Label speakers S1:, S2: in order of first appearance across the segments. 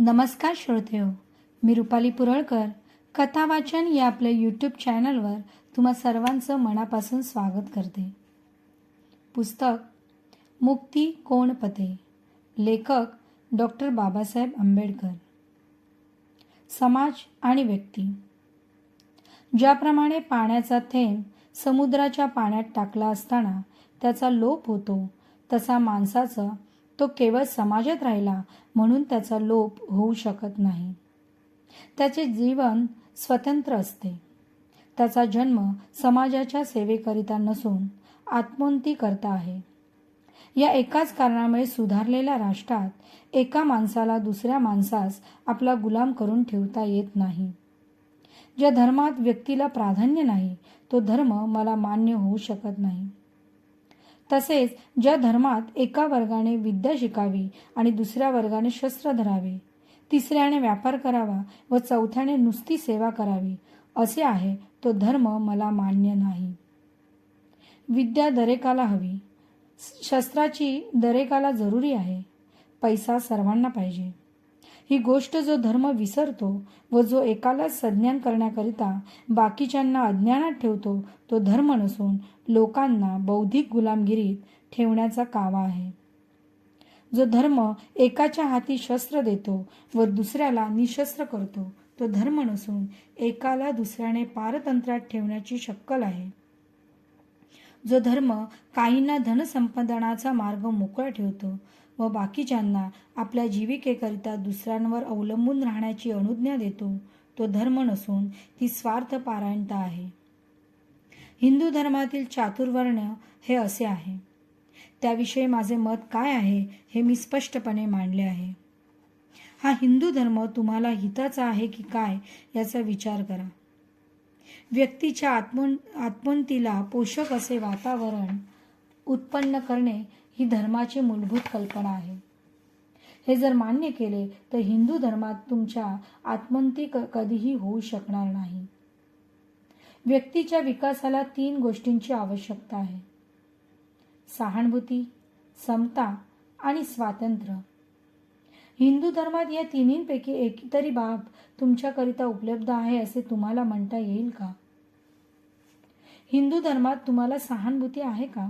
S1: नमस्कार श्रोते हो मी रुपाली पुरळकर. कथा वाचन या आपल्या यूट्यूब चॅनलवर तुम्हा सर्वांचं मनापासून स्वागत करते. पुस्तक मुक्ती कोण पते? लेखक डॉक्टर बाबासाहेब आंबेडकर. समाज आणि व्यक्ती. ज्याप्रमाणे पाण्याचा थेंब समुद्राच्या पाण्यात टाकला असताना त्याचा लोप होतो तसा माणसाचं तो केवळ समाजात राहिला म्हणून त्याचा लोप होऊ शकत नाही. त्याचे जीवन स्वतंत्र असते. त्याचा जन्म समाजाच्या सेवेकरिता नसून आत्मोन्नती करता आहे. या एकाच कारणामुळे सुधारलेल्या राष्ट्रात एका माणसाला दुसऱ्या माणसास आपला गुलाम करून ठेवता येत नाही. ज्या धर्मात व्यक्तीला प्राधान्य नाही तो धर्म मला मान्य होऊ शकत नाही. तसेच ज्या धर्मात एका वर्गाने विद्या शिकावी आणि दुसऱ्या वर्गाने शस्त्र धरावे तिसऱ्याने व्यापार करावा व चौथ्याने नुसती सेवा करावी असे आहे तो धर्म मला मान्य नाही. विद्या दरेकाला हवी. शस्त्राची दरेकाला जरुरी आहे. पैसा सर्वांना पाहिजे. ही गोष्ट जो धर्म विसरतो व जो एकाला संज्ञान करण्याकरिता बाकीच्यांना अज्ञानात ठेवतो तो धर्म नसून लोकांना बौद्धिक गुलामगिरीत ठेवण्याचा कावा आहे. जो धर्म एकाच्या हाती शस्त्र देतो व दुसऱ्याला निशस्त्र करतो तो धर्म नसून एकाला दुसऱ्याने पारतंत्र्यात ठेवण्याची शक्कल आहे. जो धर्म काहींना धनसंपादनाचा मार्ग मोकळा ठेवतो व बाकीच्यांना आपल्या जीविकेकरिता दुसऱ्यांवर अवलंबून राहण्याची अनुज्ञा देतो तो धर्म नसून ती स्वार्थपारायणता आहे. हिंदू धर्मातील चातुर्वर्ण हे असे आहे. त्याविषयी माझे मत काय आहे हे मी स्पष्टपणे मांडले आहे. हा हिंदू धर्म तुम्हाला हिताचा आहे की काय याचा विचार करा. व्यक्तीच्या आत्मोन आत्मोन्नतीला पोषक असे वातावरण उत्पन्न करणे ही धर्माची मूलभूत कल्पना आहे. हे जर मान्य केले तर हिंदू धर्मात तुमच्या आत्मोन्नती कधीही होऊ शकणार नाही. व्यक्तीच्या विकासाला तीन गोष्टींची आवश्यकता आहे. सहानुभूती समता आणि स्वातंत्र्य. हिंदू धर्मात या तिन्हींपैकी एक तरी बाब तुमच्याकरिता उपलब्ध आहे असे तुम्हाला म्हणता येईल का? हिंदू धर्मात तुम्हाला सहानुभूती आहे का?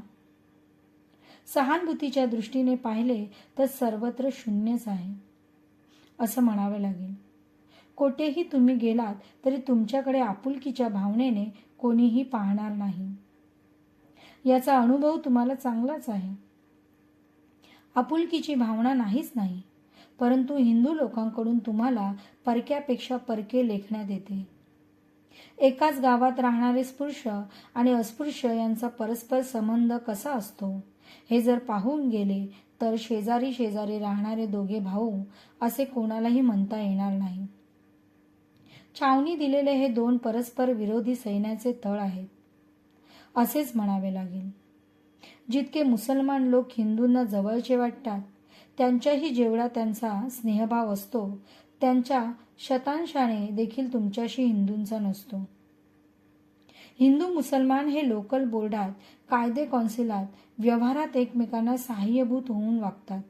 S1: सहानुभूतीच्या दृष्टीने पाहिले तर सर्वत्र शून्यच आहे असं म्हणावे लागेल. कोठेही तुम्ही गेलात तरी तुमच्याकडे आपुलकीच्या भावनेने कोणीही पाहणार नाही. याचा अनुभव तुम्हाला चांगलाच आहे. आपुलकीची भावना नाहीच नाही. परंतु हिंदू लोकांकडून तुम्हाला परक्यापेक्षा परके लेखण्यात येते एकाच गावात राहणारे स्पृश्य आणि अस्पृश्य यांचा परस्पर संबंध कसा असतो? हे जर पाहून गेले तर शेजारी शेजारी राहणारे दोघे भाऊ असे कोणालाही म्हणता येणार नाही. छावणी दिलेले हे दोन परस्पर विरोधी सैन्याचे तळ आहेत. असेच म्हणावे लागेल. जितके मुसलमान लोक हिंदूंना जवळचे वाटतात त्यांच्याही जेवढा त्यांचा स्नेहभाव असतो त्यांच्या शतांशाने देखील तुमच्याशी हिंदूंचा नसतो. हिंदू मुसलमान हे लोकल बोर्डात कायदे कौन्सिलात व्यवहारात एकमेकांना सहाय्यभूत होऊन वागतात.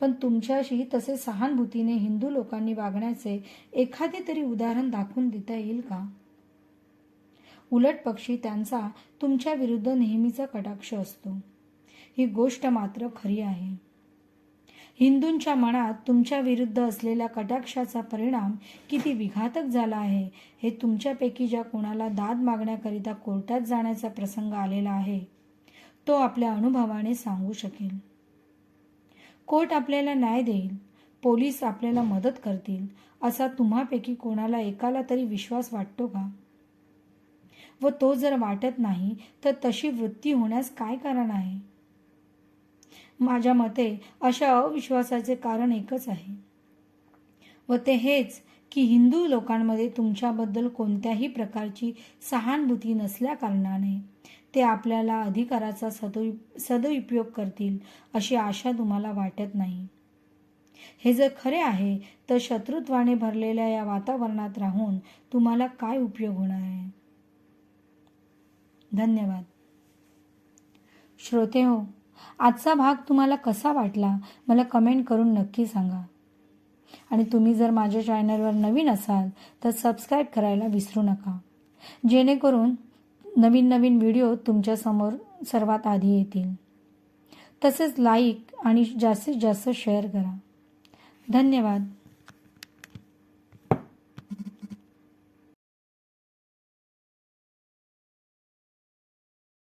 S1: पण तुमच्याशी तसे सहानुभूतीने हिंदू लोकांनी वागण्याचे एखादे तरी उदाहरण दाखवून देता येईल का? उलट पक्षी त्यांचा तुमच्या विरुद्ध नेहमीचा कटाक्ष असतो. ही गोष्ट मात्र खरी आहे. हिंदूंच्या मनात तुमच्या विरुद्ध असलेल्या कटाक्षाचा परिणाम किती विघातक झाला आहे हे तुमच्यापैकी ज्या कोणाला दाद मागण्याकरिता कोर्टात जाण्याचा प्रसंग आलेला आहे तो आपल्या अनुभवाने सांगू शकेल. कोर्ट आपल्याला न्याय देईल पोलीस आपल्याला मदत करतील असा तुम्हापैकी कोणाला एकाला तरी विश्वास वाटतो का? व तो जर वाटत नाही तर तशी वृत्ती होण्यास काय कारण आहे? माझ्या मते अशा अविश्वासाचे कारण एकच आहे. व ते हेच की हिंदू लोकांमध्ये तुमच्याबद्दल कोणत्याही प्रकारची सहानुभूती नसल्याकारणाने ते आपल्याला अधिकाराचा सदु सदुपयोग करतील अशी आशा तुम्हाला वाटत नाही. हे जर खरे आहे तर शत्रुत्वाने भरलेल्या या वातावरणात राहून तुम्हाला काय उपयोग होणार आहे? धन्यवाद. श्रोते हो आजचा भाग तुम्हाला कसा वाटला मला कमेंट करून नक्की सांगा. आणि तुम्ही जर माझ्या चॅनलवर नवीन असाल तर सबस्क्राईब करायला विसरू नका. जेणेकरून नवीन नवीन व्हिडिओ तुमच्यासमोर सर्वात आधी येतील. तसेच लाईक आणि जास्तीत जास्त शेअर करा. धन्यवाद.